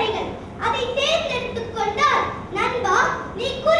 வழிகள் அதை தேர்ந்தெடுத்துக் கொண்டால் நண்பா நீ குறி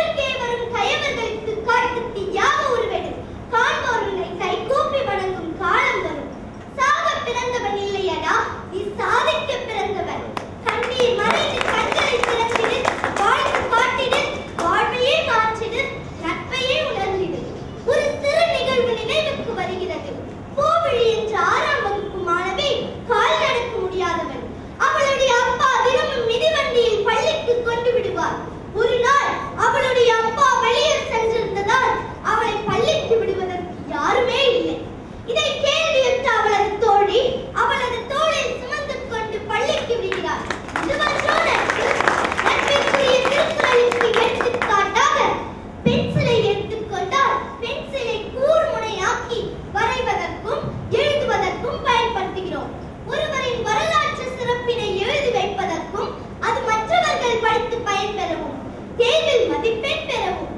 தேவில் மதிப்பெண் பெறவும்